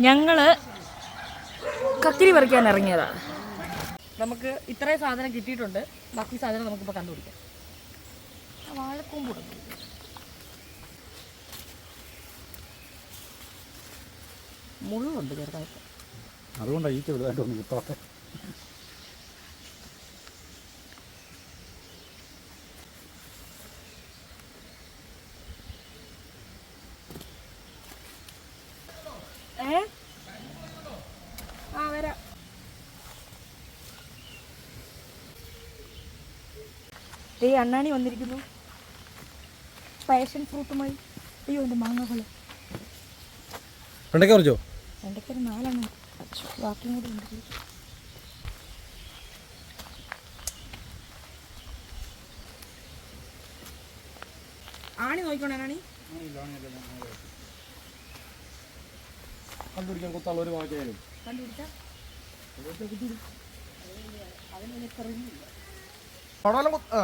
ഞങ്ങൾ കക്കിരി പറിക്കാൻ ഇറങ്ങിയതാണ് നമുക്ക് ഇത്രയും സാധനം കിട്ടിയിട്ടുണ്ട്. ബാക്കി സാധനം നമുക്കിപ്പോൾ കണ്ടുപിടിക്കാം. വാഴക്കൂമ്പ് മുള്ളുണ്ട് ചെറുതായിട്ട്. അതുകൊണ്ടാണ് ഈ ചെറുതായിട്ട് ഒന്ന് ദേ അണ്ണാണി വന്നിരിക്കുന്നു. പാഷൻ ഫ്രൂട്ടുമായി. അയ്യോ എന്റെ മാങ്ങകൾ വെണ്ടയ്ക്ക പറിച്ചോ? വെണ്ടയ്ക്കൊരു നാലെണ്ണം. ബാക്കിയും കൂടി ഉണ്ട്. ആണി നോക്കിക്കോണേ ആണി കണ്ടുപിടിക്കാൻ കുത്തുള്ള ഒരു വാക്കിയാലും കണ്ടുപിടിച്ചാ? പടവലം കുത്ത്- ആ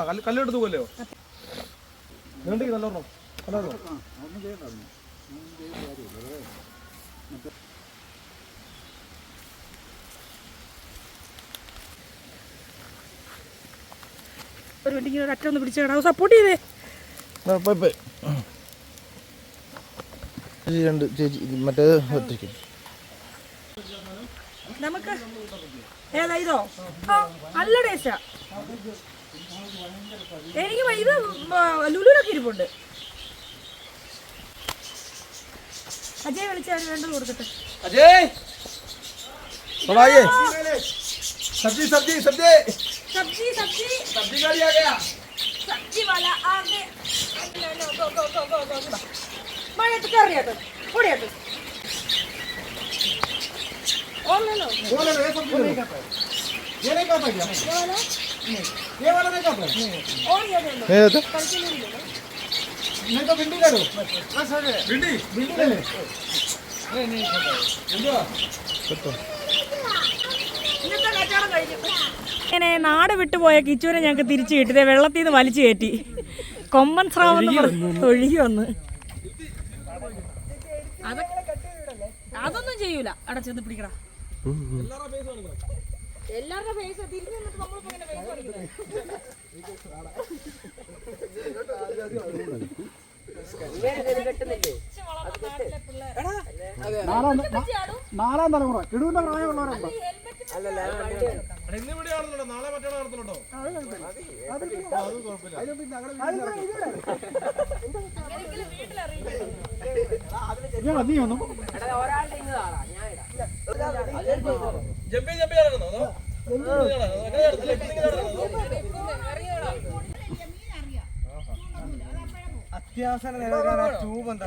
കല്ല് കല്ലെടുത്ത് പോലെയോ നീണ്ടെങ്കിൽ നല്ലോണം നല്ലോണം ഒരു വണ്ടിക്ക് ഒന്ന് പിടിച്ചേടാ സപ്പോർട്ട് ചെയ്തേ. രണ്ട് ചേച്ചി മറ്റേത് ഒറ്റയ്ക്ക്. നമുക്ക് ഏതാ ഇതോ? നല്ല ടേസ്റ്റാ. എനിക്ക് വ- ഇത് ലുലുലൊക്കെ ഇരിപ്പുണ്ട് അജയ് വിളിച്ചാൽ രണ്ടും കൊടുക്കട്ടെ अजय थोड़ा आइए सब्जी सब्जी सब्जी സബ്ജി സബ്ജി सब्जी गाड़ी आ गया സബ്ജി വാല ആകെ മഴയത്ത് കറിയാട്ട് പൊടിയാട്ട് ഓന്നല്ലോ वो वाला ये सब्जी नहीं खाता है ये नहीं खाता क्या ये वाला नहीं खाता है ഓടിയാട്ടോ नहीं खाता കളിക്കുന്നില്ലല്ലോ नहीं तो भिंडी ले लो भिंडी भिंडी ले ले नहीं नहीं खाता है എന്തുവാ ഇന്നത്തെ കച്ചവടം കഴിഞ്ഞു ഇങ്ങനെ നാട് വിട്ടുപോയ കിച്ചൂരെ ഞങ്ങൾക്ക് തിരിച്ചു കിട്ടിയത് വെള്ളത്തിൽ നിന്ന് വലിച്ചു കയറ്റി കൊമ്പൻ സ്രാവ് എന്ന് പറഞ്ഞ് ഒഴുകി വന്ന് അതൊക്കെ അതൊന്നും ചെയ്യൂല അവിടെ ചെന്ന് പിടിക്കടാ എല്ലാവരുടെ ഫേസ് തിരിഞ്ഞു നിന്നിട്ട് നമ്മളിപ്പോ ഇങ്ങനെ ഫേസ് കാണിക്കുന്നെ? ഇച്ച് വളർന്ന നാട്ടിലെ പിള്ളേരാ. നാലാം തലമുറ കിടുവിന്റെ പ്രായമുള്ളവരുണ്ടോ നാളെ മറ്റോ നടത്തുന്നുണ്ടോ നീ ഒന്നും ജമ്പി ജമ്പി നടക്കുന്നോ അത്യാവശ്യം നിലനിൽക്കാൻ ട്യൂബ് എന്താ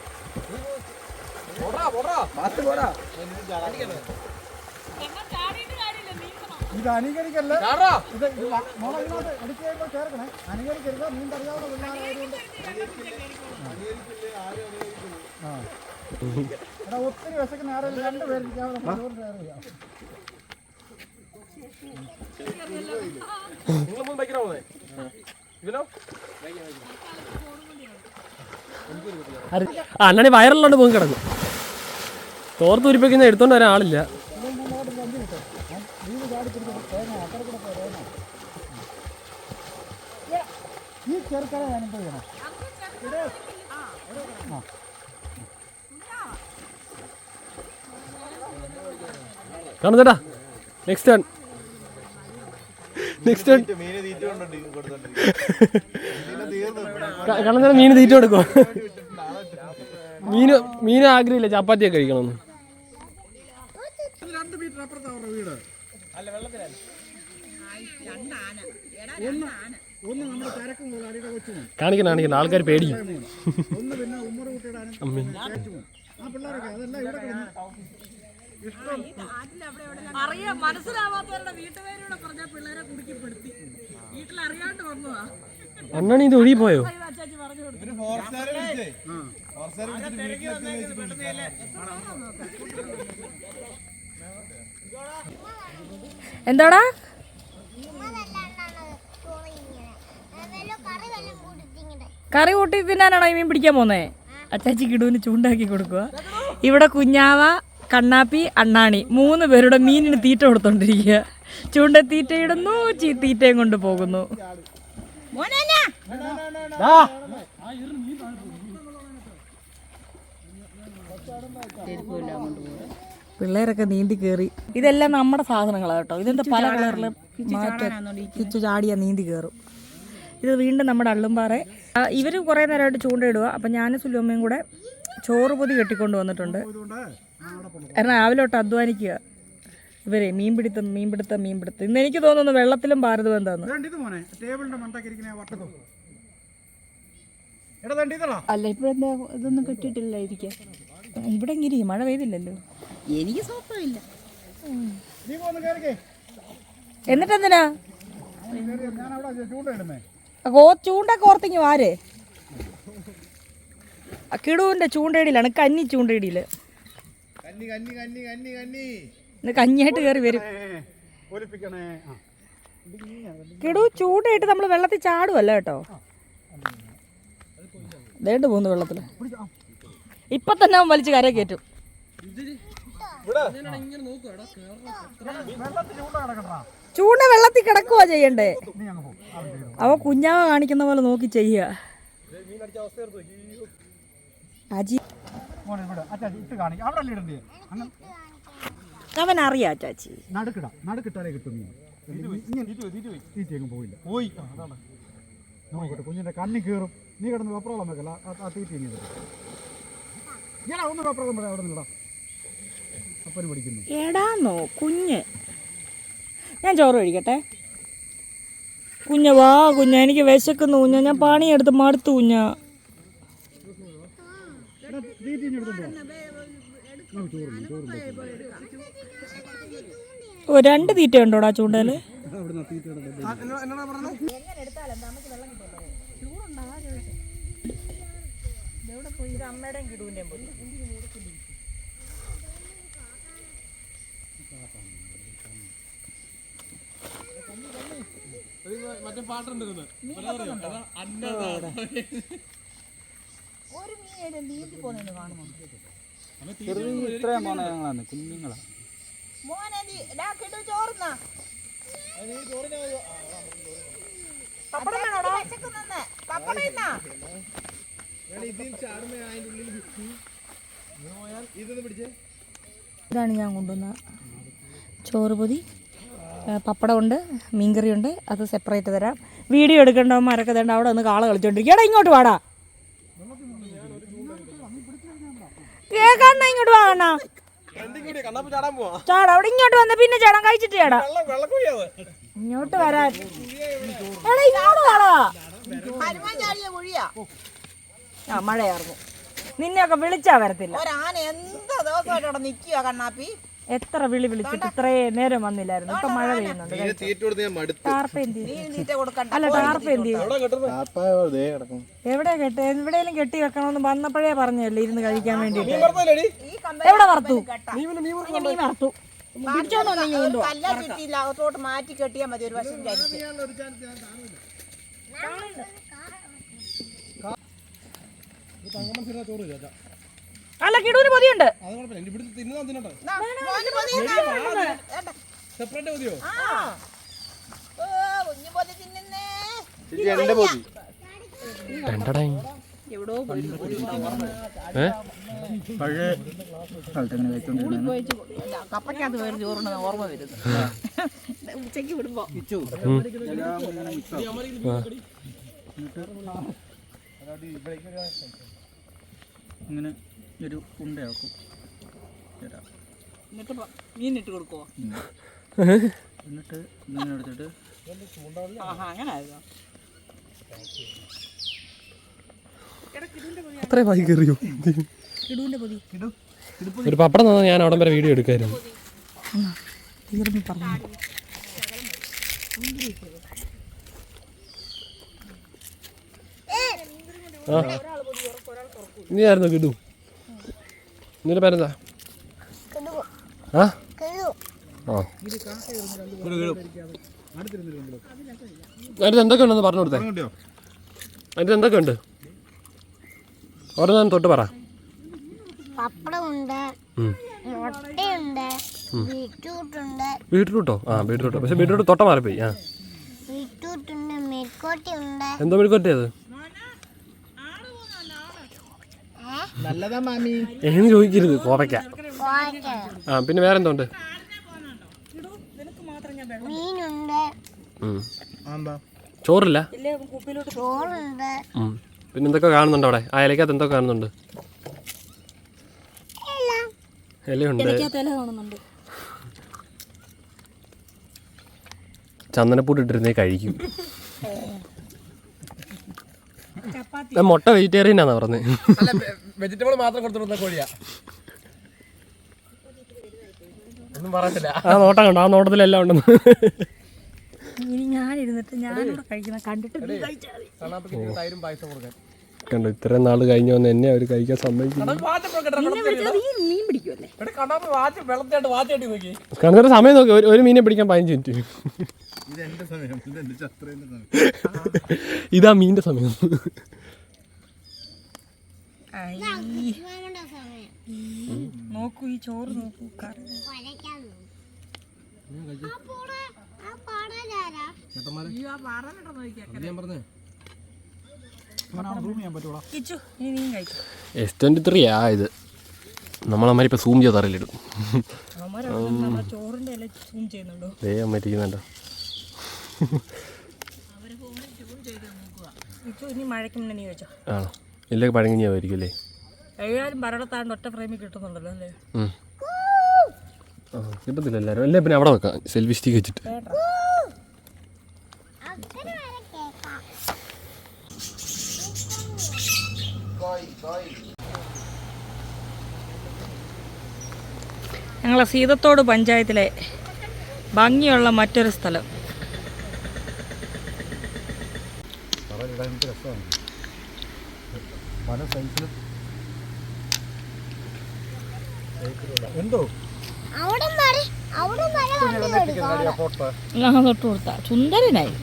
ഇത് അനുകരിക്കല്ല ഇത് മോളെ ചേർക്കണേ അനുകരിക്കരുത് പിള്ളേരായതുകൊണ്ട് ആ എടാ ഒത്തിരി വിശക്കുന്ന ആരെങ്കിലും രണ്ടുപേരും ഇരിക്കാതെ നമ്മൾ ചോറ് ഷെയർ ചെയ്യാം. നിങ്ങളൊന്നും ബൈക്കിനാ പോകുന്നേ ഇവനോ അണ്ണാണി വയറിലോണ്ട് പോകും കിടക്കും. തോർത്ത് ഉരിപ്പിക്കുന്ന എടുത്തോണ്ട് വരാൻ ആളില്ല ഈ നെക്സ്റ്റ് ടേൺ നെക്സ്റ്റ് കണ്ണന്തരം മീന് തീറ്റ കൊടുക്കുക മീന് മീന് ആഗ്രഹമില്ല ചപ്പാത്തിയൊക്കെ കഴിക്കണമെന്ന്. അവരുടെ വീട്. ഒന്ന് ഒന്ന് നമ്മുടെ തിരക്കും മുതലാളിയുടെ കൊച്ചുമോൻ. കാണിക്കണം കാണിക്കണം ആൾക്കാർ പേടിക്കും. ഒന്ന് പിന്നെ ഉമ്മറ കുട്ടിയുടെ ആ പിള്ളേരൊക്കെ അതെല്ലാം ഇവിടെ കിടന്നു അറിയാം മനസ്സിലാവാത്തവരുടെ വീട്ടുപേരൂടെ പറഞ്ഞ പിള്ളേരെ കുടുക്കിപ്പെടുത്തി. വീട്ടിൽ അറിയാണ്ട് വന്നതാ. അണ്ണാണ് ഇത് ഒഴി പോയോ? പറഞ്ഞു കൊടുത്തു. എന്താടാ? കറി കൂട്ടി തിന്നാനാണോ ഈ മീൻ പിടിക്കാൻ പോന്നേ? അച്ചാച്ചി കിടുവിന് ചൂണ്ടാക്കി കൊടുക്കുക ഇവിടെ കുഞ്ഞാവ കണ്ണാപ്പി അണ്ണാണി മൂന്ന് പേരുടെ മീനിന് തീറ്റ കൊടുത്തോണ്ടിരിക്കുക ചൂണ്ട തീറ്റ ഇടുന്നു ചീ തീറ്റയും കൊണ്ട് പോകുന്നു. പിള്ളേരൊക്കെ നീന്തി കയറി ഇതെല്ലാം നമ്മുടെ സാധനങ്ങളാണ് കേട്ടോ. ഇതിന്റെ പല കളറിൽ കിച്ചു ചാടിയാ നീന്തി കയറും ഇത് വീണ്ടും നമ്മുടെ അള്ളുംപാറ. ഇവർ കുറേ നേരമായിട്ട് ചൂണ്ടയിടുക അപ്പം ഞാനും സുലോമയും കൂടെ ചോറ് പൊതി കെട്ടിക്കൊണ്ട് വന്നിട്ടുണ്ട്. കാരണം രാവിലെ തൊട്ട് അധ്വാനിക്കുക ഇവരെ മീൻപിടുത്തം മീൻപിടുത്തം മീൻപിടുത്തം ഇന്ന് എനിക്ക് തോന്നുന്നു വെള്ളത്തിലും ഭാരതം എന്താന്ന്. അല്ല ഇപ്പോഴെന്താ ഇതൊന്നും കെട്ടിയിട്ടില്ല ഇരിക്കാൻ. ഇവിടെ ഇങ്ങനെ മഴ പെയ്തില്ലല്ലോ. എനിക്ക് ചൂണ്ടയിടുന്നേ കോ ചൂണ്ട കോർത്തിങ് വാര്. ആ കിടുവിന്റെ ചൂണ്ടയിടിയിലാണ് കന്നി ചൂണ്ടയിടിയിൽ. കഞ്ഞിയായിട്ട് കയറി വരും. കിടു ചൂണ്ടയിട്ട് നമ്മൾ വെള്ളത്തിൽ ചാടുവല്ല കേട്ടോ. ദേണ്ട് പോകുന്നു വെള്ളത്തിൽ ഇപ്പൊ തന്നെ അവൻ വലിച്ച് കര കയറ്റും. ചൂണ്ട വെള്ളത്തിൽ കിടക്കുവാ ചെയ്യണ്ടേ? അവ കുഞ്ഞാവ കാണിക്കുന്ന പോലെ നോക്കി ചെയ്യ അജി. അവൻ അറിയാ ചാച്ചി നടുക്കിട. നടുക്കിട്ടാലേ കിട്ടും നീ ഇങ്ങനെ തീറ്റി അങ്ങ് പോയില്ല പോയി. നോക്കട്ടെ കുഞ്ഞിന്റെ കണ്ണി കീറും. നീ കിടന്ന് വെപ്രോളം വെക്കല്ല. ആ- ആ തീറ്റി ഇനി ഒന്ന് വെപ്രോളം പറയാം അവിടെ നിന്നിടാം. എടാന്നോ കുഞ്ഞ്. ഞാൻ ചോറ് കഴിക്കട്ടെ. കുഞ്ഞ വാ കുഞ്ഞ. എനിക്ക് വിശക്കുന്നു കുഞ്ഞ. ഞാൻ പണിയെടുത്ത് മടുത്തു കുഞ്ഞ. ഓ രണ്ട് തീറ്റ ഉണ്ടോടാ ചൂണ്ടയിൽ അവിടുന്ന് മറ്റേ ഞങ്ങളാണ് കുഞ്ഞുങ്ങളാ. മോനതി ഇടാ കിടു ചോറുന്നാ. വിശക്കുന്നെന്ന്. പപ്പടം ഇന്നാ? ഇതാണ് ഞാൻ കൊണ്ടുവന്ന ചോറ് പൊതി. പപ്പടമുണ്ട് മീൻകറിയുണ്ട് അത് സെപ്പറേറ്റ് തരാം. വീഡിയോ എടുക്കേണ്ടവന്മാരൊക്കെ തേണ്ട അവിടെ ഒന്ന് കാള കളിച്ചോണ്ടിരിക്കും. എടാ ഇങ്ങോട്ട് വാടാ. കേക്കാണ്ട ഇങ്ങോട്ട് വാങ്ങണ ചാടാ അവിടെ ഇങ്ങോട്ട് വന്ന പിന്നെ ചേടാൻ കഴിച്ചിട്ട് ചേടാ. ഇങ്ങോട്ട് വരാൻ. എടാ ഇങ്ങോട്ട് വാടാ. ആ മഴയായിരുന്നു നിന്നെയൊക്കെ വിളിച്ചാ വരത്തില്ല. ഒരാന എന്താ ദിവസമായിട്ട് അവിടെ നിക്കുക കണ്ണാപ്പി. എത്ര വിളി വിളിച്ചിട്ട് ഇത്രേ നേരം വന്നില്ലായിരുന്നു. ഇപ്പൊ മഴ പെയ്യുന്നുണ്ട്. ടാർപ്പ് എന്ത് അല്ല ടാർപ്പ എന്ത് ചെയ്യും? എവിടെ കെട്ട് എവിടെയെങ്കിലും കെട്ടി വെക്കണമെന്ന് വന്നപ്പോഴേ പറഞ്ഞല്ലേ ഇരുന്ന് കഴിക്കാൻ വേണ്ടിട്ട് ഈ കമ്പനി എവിടെ വറുത്തു മീൻ വറുത്തു അകത്തോട്ട് മാറ്റി കെട്ടിയാൽ മതി ഒരു വശം അല്ല കിടുവിന് പൊതിയുണ്ട്. കപ്പയ്ക്കകത്ത് കയറി ചോറുണ്ടെന്ന് ഓർമ്മ വരുന്നു. ഉച്ചയ്ക്ക് വിടുമ്പോ. ഇങ്ങനെ ഒരു ഉണ്ടയാക്കും. എന്നിട്ട് മീൻ മീനിട്ട് എന്നിട്ട് വായി കയറിയോ? പൊതി. ഒരു പപ്പടം തന്നാൽ ഞാൻ അവിടം വരെ വീഡിയോ എടുക്കായിരുന്നു. തീർന്നു പറഞ്ഞു? ആ. നീ ആയിരുന്നു കിടു? നിന്റെ പേരെന്താ? ആ? ആ. അതിന് എന്തൊക്കെ ഉണ്ടെന്ന് പറഞ്ഞു കൊടുത്തേ. അതിന് എന്തൊക്കെ ഉണ്ട്? ഓരോന്നും തൊട്ട് പറ. ബീട്രൂട്ടോ ആ ബീട്രൂട്ടോ പക്ഷെ ബീട്രൂട്ട് തൊട്ട മാറിപ്പോയി. ആ. എന്തോ മെഴുക്കുവരട്ടി എന്ന് ചോദിക്കരുത് കോവയ്ക്ക. ആ പിന്നെ വേറെ എന്തോ ഉണ്ട് മീനുണ്ട്. ഉം. ചോറില്ല. പിന്നെ എന്തൊക്കെ കാണുന്നുണ്ട് അവിടെ? ആ ഇലക്കകത്ത് എന്തൊക്കെ കാണുന്നുണ്ട്? ഇലയുണ്ട്. തല കാണുന്നുണ്ട്. ചന്ദനപ്പൂട്ട് ഇട്ടിരുന്നേ കഴിക്കും. മുട്ട വെജിറ്റേറിയൻ ആണെന്ന് പറഞ്ഞത് വെജിറ്റബിൾ മാത്രം കൊടുത്തിരുന്ന കോഴിയാ. ഒന്നും പറഞ്ഞില്ല ആ നോട്ടം കണ്ടോ? ആ നോട്ടത്തിലെല്ലാം ഉണ്ടെന്ന്. ഇനി ഞാൻ ഇരുന്നിട്ട് ഞാനിവിടെ കഴിക്കുന്ന കണ്ടിട്ട് നീ കഴിച്ചാൽ മതി. കണ്ണാപ്പിക്ക് തൈരും പായസം കൊടുക്കാൻ കണ്ടോ ഇത്രയും നാൾ കഴിഞ്ഞു വന്ന് എന്നെ അവർ കഴിക്കാൻ സമ്മതിക്കുന്നു നിന്നെ വിളിച്ചാൽ നീ മീൻ പിടിക്കുമല്ലേ കണ്ണാപ്പി വാച്ച് വെള്ളത്തിലായിട്ട് വാച്ചായിട്ട് നോക്കി. കണക്കൊരു സമയം നോക്കി ഒരു- മീനെ പിടിക്കാൻ പതിനഞ്ച് മിനിറ്റ്. ഇതെന്റെ സമയം ഇതെന്റെ ചത്രേന്റെ സമയം. ഇതാ മീനിന്റെ സമയം. നോക്കൂ ഈ ചോറ് നോക്കൂ കറി. എസ് ട്വന്റി ത്രീ ആ ഇത്. നമ്മളമ്മരിപ്പോൾ സൂം ചെയ്ത് അറിയിലിടും ദേ ഇനി മഴയ്ക്ക് മുന്നേ നീ വെച്ചോ ആണോ? ഇല്ലെങ്കിൽ പഴങ്ങിയായിരിക്കും അല്ലേ എഴുതാലും പരടത്താണ്ട് ഒറ്റ ഫ്രെയിമിൽ കിട്ടുന്നുണ്ടല്ലോ അല്ലേ. ആ കിട്ടത്തില്ല എല്ലാവരും അല്ലേ പിന്നെ അവിടെ വെക്കാം. സെൽഫി സ്റ്റിക്ക് വെച്ചിട്ട്. ഞങ്ങളെ സീതത്തോട് പഞ്ചായത്തിലെ ഭംഗിയുള്ള മറ്റൊരു സ്ഥലം. പല സൈസിലും എന്തോ? തൊട്ട് കൊടുത്ത. സുന്ദരനായി.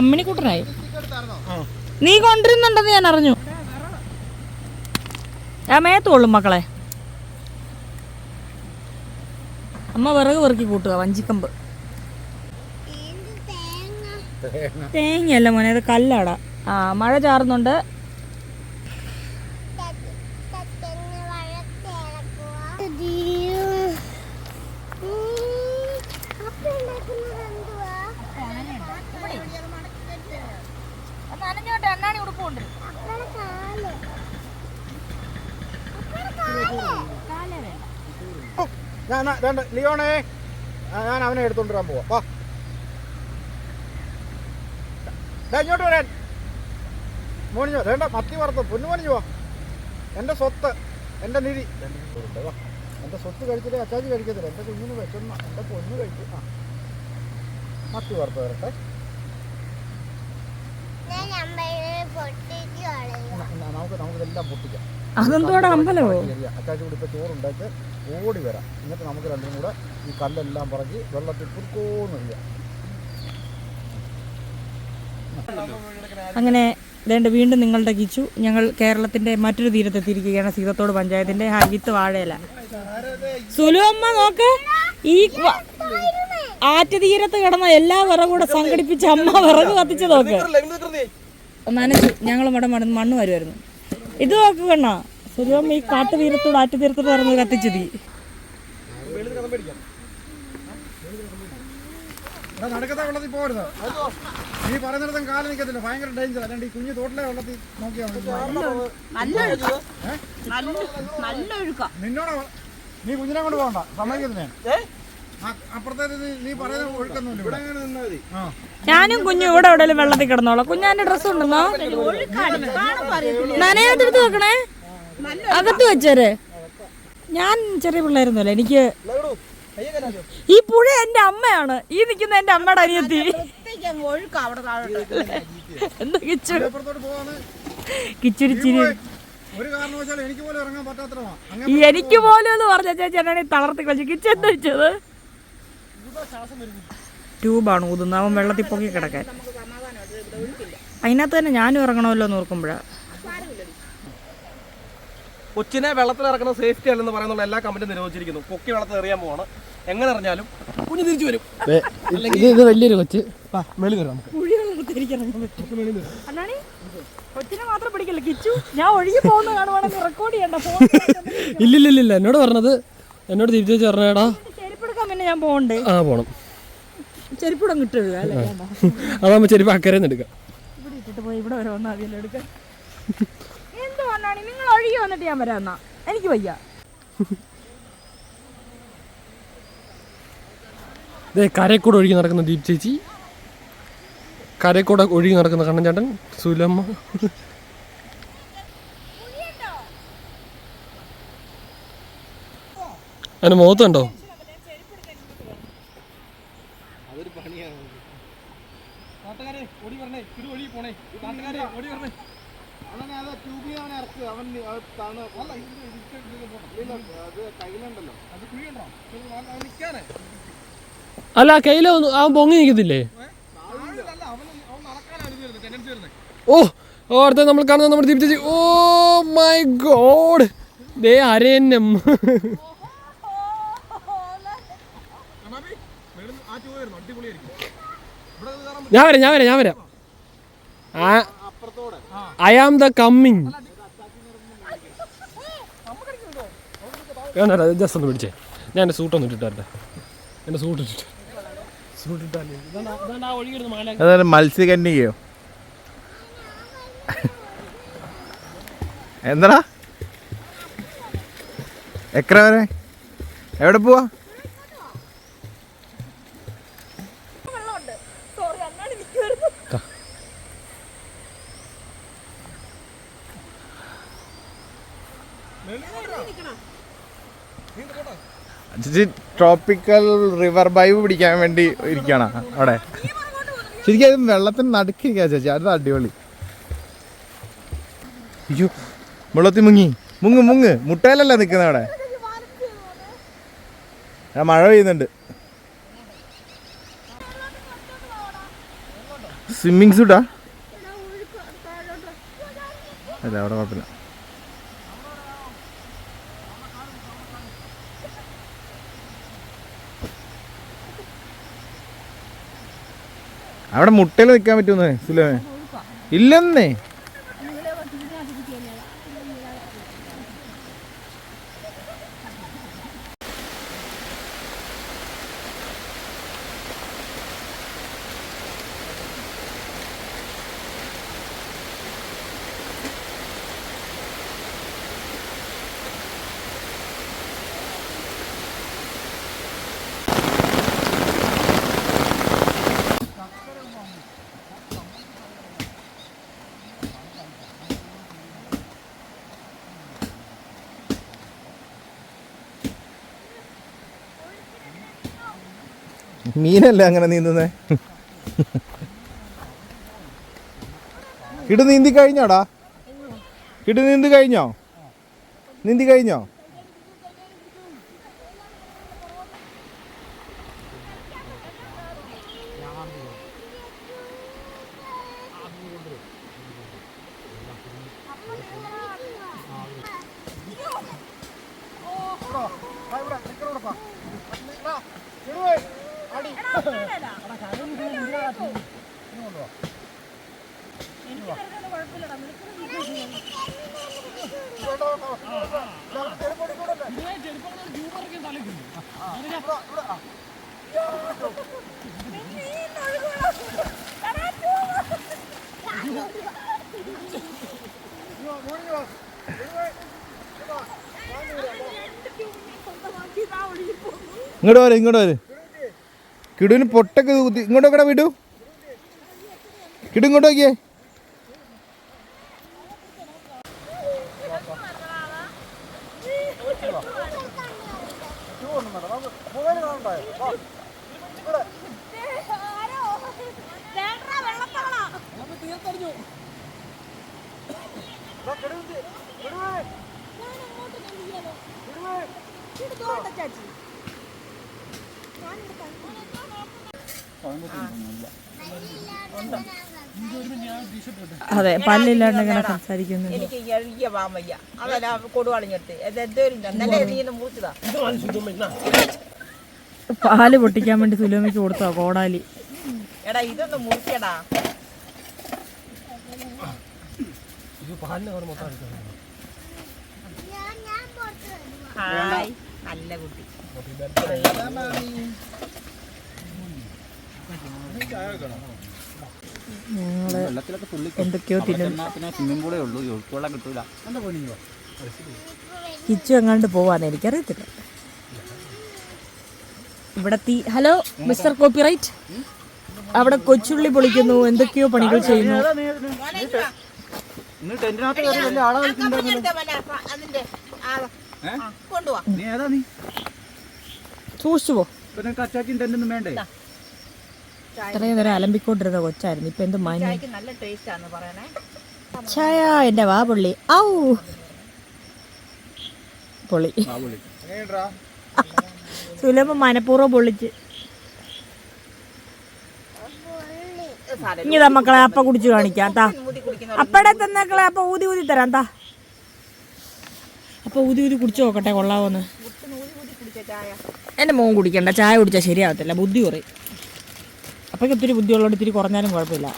അമ്മിണിക്കുട്ടനായി. നീ കൊണ്ടിരുന്നുണ്ടെന്ന് ഞാൻ അറിഞ്ഞു. ആ മേത്തോളും മക്കളെ. അമ്മ വിറക് പെറുക്കി കൂട്ടുക വഞ്ചിക്കമ്പ്. തേങ്ങയല്ല മോനെ അത് കല്ലാടാ. ആ മഴ ചാറുന്നുണ്ട് തെങ്ങ് വഴത്തേളക്കുക അപ്പൊ ഉണ്ടാക്കുന്നത് എന്തുവാ അപ്പടെ കാൽ അപ്പടെ ഞാൻ ലിയോണേ ഞാൻ അവനെ എടുത്തോണ്ട് വരാൻ പോവാ. വാ. ഇങ്ങോട്ട് വരാൻ. മോണിഞ്ഞോ വേണ്ട മത്തി വറുത്ത്. പൊന്നു മോണിഞ്ഞു വാ. എന്റെ സ്വത്ത് എന്റെ നിധി. വാ. എന്റെ സ്വത്ത് കഴിച്ചിട്ട് അച്ചാജി കഴിക്കത്തില്ല. എന്റെ കുഞ്ഞിന് വെച്ചൊന്ന എന്റെ പൊന്നു കഴിച്ചു. ആ. മത്തി വറുത്ത് വരട്ടെ. നമുക്ക് നമുക്കിതെല്ലാം പൊട്ടിക്കാം. അതെന്തോടെ അമ്പലമോ. അച്ചാച്ചി കൂടി ഇപ്പൊ ചോറുണ്ടാക്കി ഓടി വരാം. എന്നിട്ട് നമുക്ക് രണ്ടും കൂടെ ഈ കല്ലെല്ലാം പറഞ്ഞ് വെള്ളത്തിൽ പുൽക്കോന്നറിയാം അങ്ങനെ വേണ്ട വീണ്ടും നിങ്ങളുടെ കിച്ചു ഞങ്ങൾ കേരളത്തിന്റെ മറ്റൊരു തീരത്തെത്തിയിരിക്കുകയാണ്. സീതത്തോട് പഞ്ചായത്തിന്റെ ഹരിത്ത് വാഴയില. സുലു അമ്മ നോക്ക്. ഈ ആറ്റു തീരത്ത് കിടന്ന എല്ലാ വിറകൂടെ കൂടെ സംഘടിപ്പിച്ച് അമ്മ വിറക് കത്തിച്ച് നോക്ക്. നനച്ചു ഞങ്ങൾ ഇവിടെ മണ്ണ് മണ്ണ് വരുമായിരുന്നു ഇത് നോക്ക് കണ്ണ. അമ്മ ഈ കാട്ടു തീരത്തോട് ആറ്റു തീരത്തോട് പറഞ്ഞ് കത്തിച്ചു തീ. നടക്കത്തെ വെള്ളത്തിൽ പോകരുത്. നീ നീ പറയുന്നിടത്തും കാലം നിൽക്കത്തില്ല ഭയങ്കര ഡേഞ്ചർ അല്ലാണ്ട് ഈ കുഞ്ഞു തോട്ടിലെ വെള്ളത്തിൽ നോക്കിയാൽ നിന്നോട് നീ കുഞ്ഞിനെ കൊണ്ട് പോകണ്ട. സമ്മതിക്കുന്നേ ഞാനും കുഞ്ഞും ഇവിടെ എവിടെയെങ്കിലും വെള്ളത്തിൽ കിടന്നോളാം. കുഞ്ഞാന്റെ ഡ്രസ്സ് ഉണ്ടെന്നോ നനയാത്തെടുത്ത് വെക്കണേ. അകത്ത് വെച്ചേരെ. ഞാൻ ചെറിയ പിള്ളേരൊന്നുമല്ല എനിക്ക് ഈ പുഴ എന്റെ അമ്മയാണ്. ഈ നിൽക്കുന്ന എന്റെ അമ്മയുടെ അനിയത്തി. എന്താ കിച്ചു? കിച്ചിരി ചിരി. എനിക്ക് പോലും എന്ന് പറഞ്ഞ ചേച്ചി തളർത്തി കളിച്ചു. കിച്ചു എന്താ വെച്ചത്? ട്യൂബാണ് ഊതുന്നത്. അവൻ വെള്ളത്തിൽ പൊക്കി കിടക്കാൻ. അതിനകത്ത് തന്നെ ഞാനും ഇറങ്ങണമല്ലോ എന്ന് ഓർക്കുമ്പോഴാണ് കൊച്ചിനെ വെള്ളത്തിൽ ഇറക്കുന്ന സേഫ്റ്റി അല്ലെന്ന് പറയുന്നുള്ള എല്ലാ കമ്പനിയും നിരോധിച്ചിരിക്കുന്നു. കൊക്കി വെള്ളത്തിൽ എറിയാൻ പോവാണ്. എങ്ങനെ അറിഞ്ഞാലും കുഞ്ഞ് തിരിച്ചു വരും. ഇത് ഇത് വലിയൊരു കൊച്ച്. മേളിൽ കൊച്ചിനെ മാത്രം പിടിക്കല്ല? കിച്ചു ഞാൻ ഒഴുകി പോകുന്ന കാണുവാണെങ്കിൽ റെക്കോർഡ് ചെയ്യണ്ട. ഫോൺ ഇല്ലില്ലില്ല എന്നോട് പറഞ്ഞത് എന്നോട് തിരിച്ചു വെച്ച് പറഞ്ഞേടാ. ചെരുപ്പെടുക്കാൻ പിന്നെ ഞാൻ പോകണ്ടേ ആ പോണം. ചെരുപ്പിടം കിട്ടുക. അതാകുമ്പോൾ ചെരുപ്പ് അക്കരെ നിന്ന് എടുക്കാം. ഇവിടെ ഇട്ടിട്ട് പോയി ഇവിടെ വരെ വന്നാൽ അതിൽ എടുക്കാൻ എന്ത് വണ്ണാണി നിങ്ങൾ ഒഴുകി വന്നിട്ട് ഞാൻ വരാം എന്നാ. എനിക്ക് വയ്യ. ദേ കരക്കൂടെ ഒഴുകി നടക്കുന്ന ദീപ് ചേച്ചി. കരക്കൂടെ ഒഴുകി നടക്കുന്ന കണ്ണൻ ചേട്ടൻ സുലമ്മ അതിന് മുഖത്തുണ്ടോ പണിയാണ്. ഓടി പറഞ്ഞേ ഒഴുകി പോണേ നാട്ടുകാരെ ഓടി വരണേ അവനെ അത് ട്യൂബിൽ അവനെ ഇറക്കുക അവൻ താണ് അല്ല അത് കയ്യിലുണ്ടല്ലോ. അത് കുഴിയുണ്ടോ നിൽക്കാനേ അല്ല കയ്യില അവൻ പൊങ്ങി നിൽക്കത്തില്ലേ അല്ല അവൻ അവൻ നടക്കാനാണ് ഇത് വരുന്നത് ടെൻഡൻസി ഓ ഓ അടുത്ത നമ്മൾ കാണുന്നത് നമ്മൾ തിരിച്ചു ഓ മൈ ഗോഡ്. ദേ അരേന്നം ഞാൻ വരാം ഞാൻ വരാം ഞാൻ വരാം. I am. ദ കമ്മിങ് വേണ്ട ജസ്റ്റ് ഒന്ന് പിടിച്ചേ. ഞാൻ എന്റെ സൂട്ടൊന്ന് ഇട്ടിട്ടാട്ടെ എന്റെ സൂട്ട് ഇട്ടിട്ട്. മത്സ്യകന്യകയോ? എന്താടാ? എത്ര വരെ? എവിടെ പോവാ? ട്രോപ്പിക്കൽ റിവർ ബൈവ് പിടിക്കാൻ വേണ്ടി ഇരിക്കണം അവിടെ. ശരിക്കും അത് വെള്ളത്തിന് നടുക്കിരിക്കുക ചേച്ചി. അത് അടിപൊളി. അയ്യോ വെള്ളത്തിൽ മുങ്ങി. മുങ്ങ് മുങ്ങ്. മുട്ടയിലല്ല നിൽക്കുന്നത് അവിടെ? മഴ പെയ്യുന്നുണ്ട്. സ്വിമ്മിങ് സൂട്ടാ അല്ല അവിടെ കുഴപ്പമില്ല. അവിടെ മുട്ടയിൽ നിൽക്കാൻ പറ്റുമെന്നേ സുലേ ഇല്ലെന്നേ. മീനല്ലേ അങ്ങനെ നീന്തുന്നേ? ഇട് നീന്തി കഴിഞ്ഞോടാ? ഇട് നീന്തി കഴിഞ്ഞോ? നീന്തി കഴിഞ്ഞോ? ആ ഇങ്ങോട്ട് വരെ ഇങ്ങോട്ട് വരെ. കിടുവിന് പൊട്ടൊക്കെ ഇങ്ങോട്ടൊക്കെ വിടൂ. കിടു ഇങ്ങോട്ട് നോക്കിയേ അതെ പല്ലില്ലാണ്ട് ഇങ്ങനെ സംസാരിക്കുന്നു. എനിക്ക് എഴുതിയ പാൻ വയ്യ അതല്ല കൊടുവാളിഞ്ഞെടുത്ത് എന്തോരം നല്ല മുറിച്ചതാ പാൽ പൊട്ടിക്കാൻ വേണ്ടി സുലോമിക്ക് കൊടുത്തോ കോടാലി. എടാ ഇതൊന്ന് മുറിക്കടാ ഞാൻ ഞാൻ പുറത്ത് ഹായ്. നല്ല കുട്ടി. വെള്ളത്തിലൊക്കെ തുള്ളി എന്തൊക്കെയോ തിന്നും പിന്നെ സ്വിമ്മിംഗ് പൂളേ ഉള്ളൂ. ഒഴുക്ക് വെള്ളം കിട്ടൂല കിച്ചു എങ്ങാണ്ട് പോവാന്ന് എനിക്കറിയത്തില്ല. ഇവിടെ തീ ഹലോ മിസ്റ്റർ കോപ്പിറൈറ്റ്? അവിടെ കൊച്ചുള്ളി പൊളിക്കുന്നു. എന്തൊക്കെയോ പണികൾ ചെയ്യുന്നു. സൂക്ഷിച്ചു പോ നിനക്ക്? അച്ചാച്ചിയും ടെന്റൊന്നും വേണ്ടേ? ഇത്രയും നേരം അലമ്പിക്കൊണ്ടിരുന്ന കൊച്ചായിരുന്നു. ഇപ്പൊ എന്ത് മഞ്ഞ. നല്ല ടേസ്റ്റാന്ന് പറയണേ. ചായ എന്റെ വാ പുള്ളി. ഔ. പൊളി സുലഭം മനഃപൂർവം പൊള്ളിച്ച്. ഇനി മക്കളെ അപ്പ കുടിച്ചു കാണിക്കാം താ അപ്പടെ തന്നേക്കളെ അപ്പ ഊതി ഊതി തരാം താ അപ്പൊ ഊതി ഊതി കുടിച്ചു നോക്കട്ടെ കൊള്ളാവോന്ന്. എന്റെ കുടിച്ച മോൻ കുടിക്കണ്ട ചായ കുടിച്ചാൽ ശരിയാവത്തില്ല ബുദ്ധി കുറയും. അപ്പൊക്ക് ഒത്തിരി ബുദ്ധിയുള്ളോട് ഇത്തിരി കുറഞ്ഞാലും കുഴപ്പമില്ല.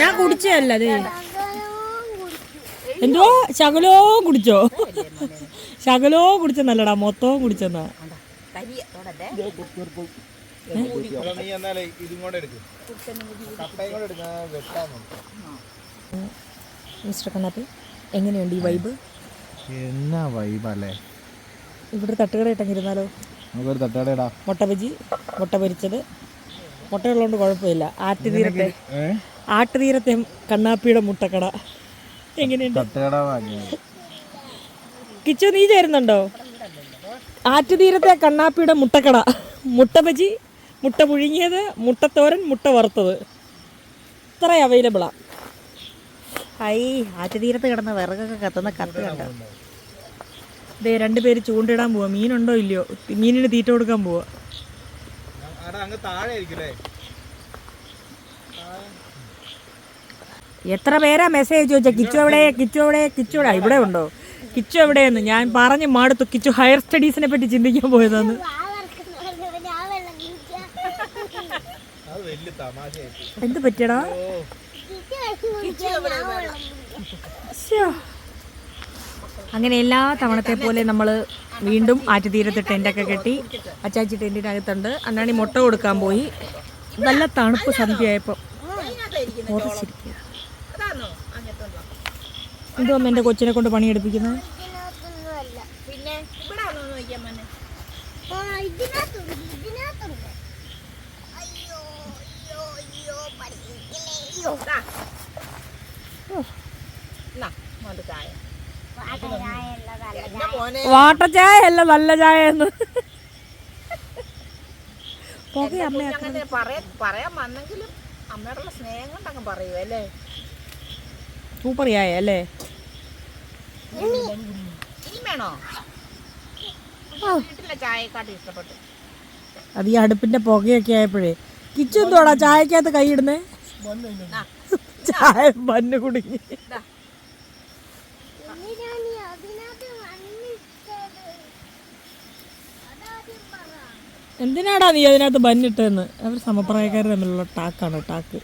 ഞാൻ കുടിച്ചതല്ല അതെ ശകലവും കുടിച്ചു എന്തോ? ശകലോ കുടിച്ചോ? ശകലോ കുടിച്ചെന്നല്ലടാ മൊത്തവും കുടിച്ചെന്നാ. മിസ്റ്റർ കണ്ണാപ്പി എങ്ങനെയുണ്ട് ഈ വൈബ്? എന്നാ വൈബല്ലേ ഇവിടെ തട്ടുകട ഇട്ടെങ്കിരുന്നാലോ നമുക്കൊരു തട്ടാടേടാ മുട്ട ബജി മുട്ട പൊരിച്ചത്. മുട്ടയുള്ളതുകൊണ്ട് കുഴപ്പമില്ല. ആറ്റുതീരത്തെ ഏ? ആട്ടുതീരത്തെ കണ്ണാപ്പിയുടെ മുട്ടക്കട. എങ്ങനെയുണ്ട്? തട്ടുകട കിച്ചു നീ ചേരുന്നുണ്ടോ? ആറ്റുതീരത്തെ കണ്ണാപ്പിയുടെ മുട്ടക്കട. മുട്ട ബജി മുട്ട പുഴുങ്ങിയത് മുട്ടത്തോരൻ മുട്ട വറുത്തത്. ഇത്ര അവൈലബിളാ ഐ ആറ്റുതീരത്ത് കിടന്ന വിറകൊക്കെ കത്തുന്ന കത്ത് കണ്ട? ദേ രണ്ടുപേര് ചൂണ്ടിടാൻ പോവാ. മീനുണ്ടോ ഇല്ലയോ? മീനിന് തീറ്റ കൊടുക്കാൻ പോവാ. അങ്ങ് താഴെ ആയിരിക്കും എത്ര പേരാ മെസ്സേജ് ചോദിച്ചാൽ കിച്ചു എവിടെ? കിച്ചു എവിടെ? കിച്ചു എവിടെ? ഇവിടെ ഉണ്ടോ? കിച്ചു എവിടെയെന്ന്? ഞാൻ പറഞ്ഞു മാടുത്തു കിച്ചു ഹയർ സ്റ്റഡീസിനെ പറ്റി ചിന്തിക്കാൻ പോയതാണ് ആ വർക്കുന്നവര് അങ്ങനെ എല്ലാ തവണത്തെ പോലെ നമ്മൾ വീണ്ടും ആറ്റുതീരത്ത് ടെന്റൊക്കെ കെട്ടി അച്ചാച്ചി ടെന്റിനകത്തുണ്ട് അണ്ണാണി മുട്ട കൊടുക്കാൻ പോയി. നല്ല തണുപ്പ് സന്ധ്യയായപ്പോൾ ഉറച്ചിരിക്കുക. എന്തോ അമ്മ എന്റെ കൊച്ചിനെ കൊണ്ട് പണിയെടുപ്പിക്കുന്നത്? ഓ ഇവിടെ ആണോ മോന്റെ ചായ അല്ല നല്ല ചായ എന്ന്. പോകെ അമ്മ അങ്ങനെ പറയാൻ പറയാൻ വന്നെങ്കിലും അമ്മയോടുള്ള സ്നേഹം പറയൂ അല്ലേ? സൂപ്പർ ചായ അല്ലേ? വേണോ? ചായക്കാട്ട് ഇഷ്ടപ്പെട്ടു. അത് ഈ അടുപ്പിന്റെ പുകയൊക്കെ ആയപ്പോഴേ. കിച്ചു എന്തോടാ ചായക്കകത്ത് കൈയിടുന്നേ ചായ മണ്ണ് കുടുങ്ങി എന്തിനാണ് ഈ അതിനകത്ത് മണ്ണിട്ടത് അതാദ്യം പറ എന്തിനാടാ നീ അതിനകത്ത് ബന്നിട്ടെന്ന് അവർ സമപ്രായക്കാർ തമ്മിലുള്ള ടാക്കാണ് ടാക്ക്.